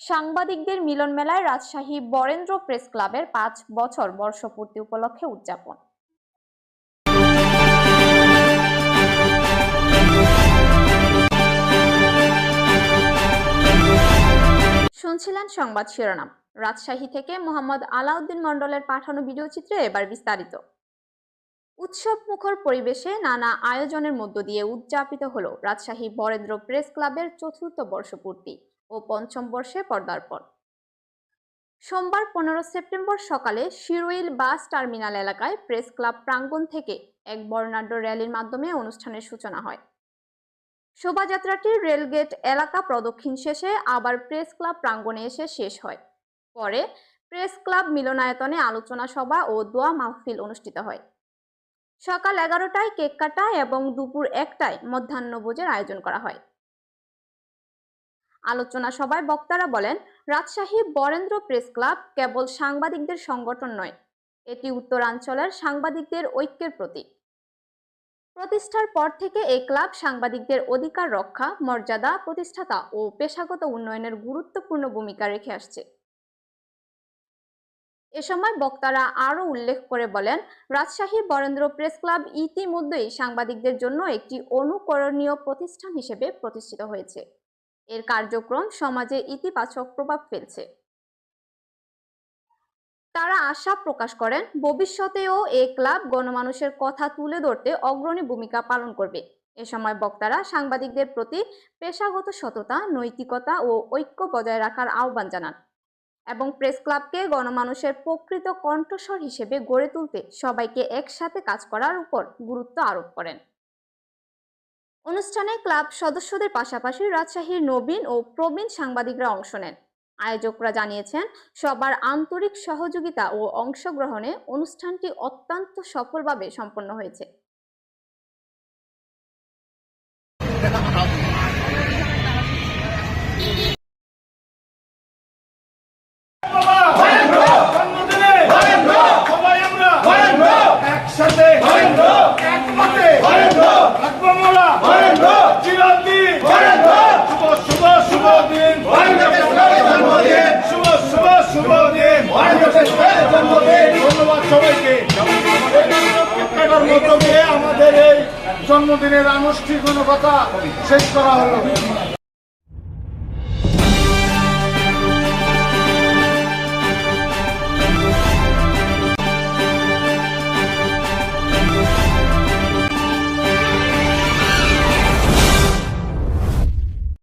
সাংবাদিকদের মিলন মেলায় রাজশাহী বরেন্দ্র প্রেস ক্লাবের পাঁচ বছর বর্ষপূর্তি উপলক্ষে উদযাপন। শুনছিলেন সংবাদ শিরোনাম। রাজশাহী থেকে মোহাম্মদ আলাউদ্দিন মন্ডলের পাঠানো ভিডিও চিত্রে এবার বিস্তারিত। উৎসব মুখর পরিবেশে নানা আয়োজনের মধ্য দিয়ে উদযাপিত হলো রাজশাহী বরেন্দ্র প্রেস ক্লাবের চতুর্থ বর্ষপূর্তি। ও পঞ্চম বর্ষে পদার্পণ সোমবার পনেরো সেপ্টেম্বর সকালে শিরোইল বাস টার্মিনাল এলাকায় প্রেস ক্লাব প্রাঙ্গণ থেকে এক বর্ণাঢ্য র্যালির মাধ্যমে অনুষ্ঠানের সূচনা হয়। শোভাযাত্রাটি রেলগেট এলাকা প্রদক্ষিণ শেষে আবার প্রেস ক্লাব প্রাঙ্গণে এসে শেষ হয়। পরে প্রেস ক্লাব মিলনায়তনে আলোচনা সভা ও দোয়া মাহফিল অনুষ্ঠিত হয়। সকাল এগারোটায় কেক কাটা এবং দুপুর একটায় মধ্যাহ্নভোজের আয়োজন করা হয়। আলোচনা সভায় বক্তারা বলেন, রাজশাহী বরেন্দ্র প্রেস ক্লাব কেবল সাংবাদিকদের সংগঠন নয়, এটি উত্তরাঞ্চলের সাংবাদিকদের ঐক্যের প্রতীক। প্রতিষ্ঠার পর থেকে এই ক্লাব সাংবাদিকদের অধিকার রক্ষা, মর্যাদা, প্রতিষ্ঠাতা ও পেশাগত উন্নয়নের গুরুত্বপূর্ণ ভূমিকা রেখে আসছে। এ সময় বক্তারা আরও উল্লেখ করে বলেন, রাজশাহী বরেন্দ্র প্রেস ক্লাব ইতিমধ্যেই সাংবাদিকদের জন্য একটি অনুকরণীয় প্রতিষ্ঠান হিসেবে প্রতিষ্ঠিত হয়েছে। এর কার্যক্রম সমাজে ইতিবাচক প্রভাব ফেলছে। তারা আশা প্রকাশ করেন, ভবিষ্যতেও এই ক্লাব গণমানুষের কথা তুলে ধরতে অগ্রণী ভূমিকা পালন করবে। এ সময় বক্তারা সাংবাদিকদের প্রতি পেশাগত সততা, নৈতিকতা ও ঐক্য বজায় রাখার আহ্বান জানান এবং প্রেস ক্লাবকে গণমানুষের প্রকৃত কণ্ঠস্বর হিসেবে গড়ে তুলতে সবাইকে একসাথে কাজ করার উপর গুরুত্ব আরোপ করেন। অনুষ্ঠানে ক্লাব সদস্যদের পাশাপাশি রাজশাহীর নবীন ও প্রবীণ সাংবাদিকরা অংশ নেন। আয়োজকরা জানিয়েছেন, সবার আন্তরিক সহযোগিতা ও অংশগ্রহণে অনুষ্ঠানটি অত্যন্ত সফলভাবে সম্পন্ন হয়েছে। মধ্য আনুষ্ঠানিক কথা জন্মদিনের শেষ করা হলো